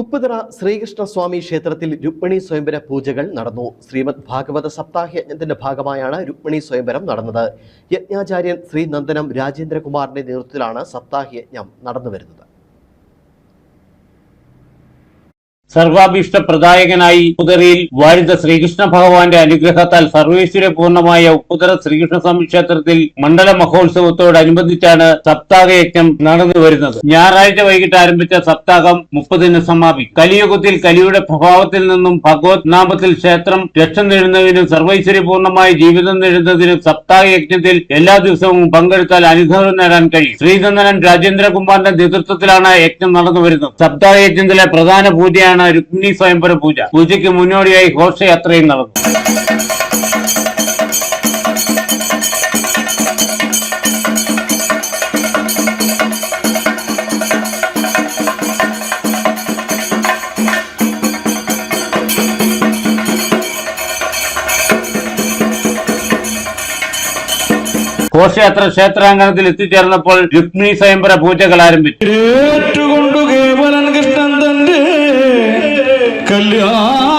ഉപ്പുതറ ശ്രീകൃഷ്ണസ്വാമി ക്ഷേത്രത്തിൽ രുക്മിണി സ്വയംവര പൂജകൾ നടന്നു. ശ്രീമദ് ഭാഗവത സപ്താഹ യജ്ഞത്തിന്റെ ഭാഗമായാണ് രുക്മിണി സ്വയംവരം നടന്നത്. യജ്ഞാചാര്യൻ ശ്രീ നന്ദനം രാജേന്ദ്രകുമാറിന്റെ നേതൃത്വത്തിലാണ് സപ്താഹ യജ്ഞം നടന്നുവരുന്നത്. സർവാഭീഷ്ട പ്രദായകനായി ഉപ്പുതറയിൽ വാഴുന്ന ശ്രീകൃഷ്ണ ഭഗവാന്റെ അനുഗ്രഹത്താൽ സർവേശ്വര പൂർണമായ ഉപ്പുതറ ശ്രീകൃഷ്ണ സ്വാമി ക്ഷേത്രത്തിൽ മണ്ഡല മഹോത്സവത്തോടനുബന്ധിച്ചാണ് സപ്താഹ യജ്ഞം നടന്നു വരുന്നത്. ഞായറാഴ്ച വൈകിട്ട് ആരംഭിച്ച സപ്താഹം മുപ്പതിന് സമാപിക്കും. കലിയുഗത്തിൽ കലിയുടെ പ്രഭാവത്തിൽ നിന്നും ഭഗവത് നാമത്തിൽ ക്ഷേത്രം രക്ഷ നേടുന്നതിനും സർവൈശ്വര്യ പൂർണമായ ജീവിതം നേടുന്നതിനും സപ്താഹ യജ്ഞത്തിൽ എല്ലാ ദിവസവും പങ്കെടുത്താൽ അനുഗ്രഹം നേടാൻ കഴിയും. ശ്രീചന്ദ്രൻ രാജേന്ദ്രകുമാറിന്റെ നേതൃത്വത്തിലാണ് യജ്ഞം നടന്നു വരുന്നത്. സപ്താഹ യജ്ഞത്തിലെ പ്രധാന പൂജയാണ് രുക്മിണി സ്വയംവര പൂജ. പൂജയ്ക്ക് മുന്നോടിയായി ഘോഷയാത്രയും നടന്നു. ഘോഷയാത്ര ക്ഷേത്രാങ്കണത്തിൽ എത്തിച്ചേർന്നപ്പോൾ രുക്മിണി സ്വയംവര പൂജകൾ ആരംഭിച്ചു. கல்யாண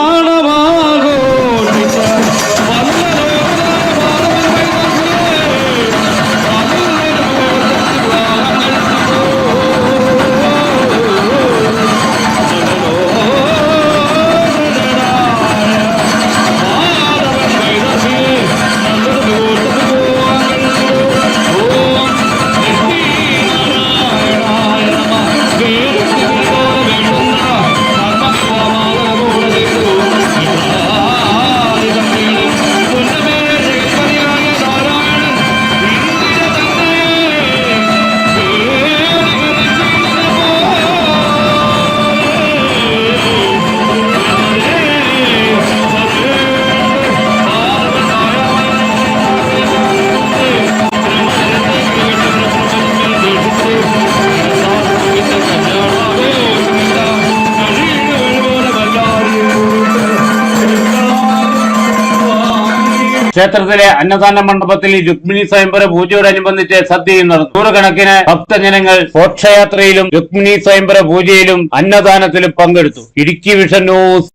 ക്ഷേത്രത്തിലെ അന്നദാന മണ്ഡപത്തിൽ രുക്മിണി സ്വയംവര പൂജയോടനുബന്ധിച്ച് സദ്യയും നടന്നു. നൂറുകണക്കിന് ഭക്തജനങ്ങൾ ഘോഷയാത്രയിലും രുക്മിണി സ്വയംവര പൂജയിലും അന്നദാനത്തിലും പങ്കെടുത്തു. Idukki vision news.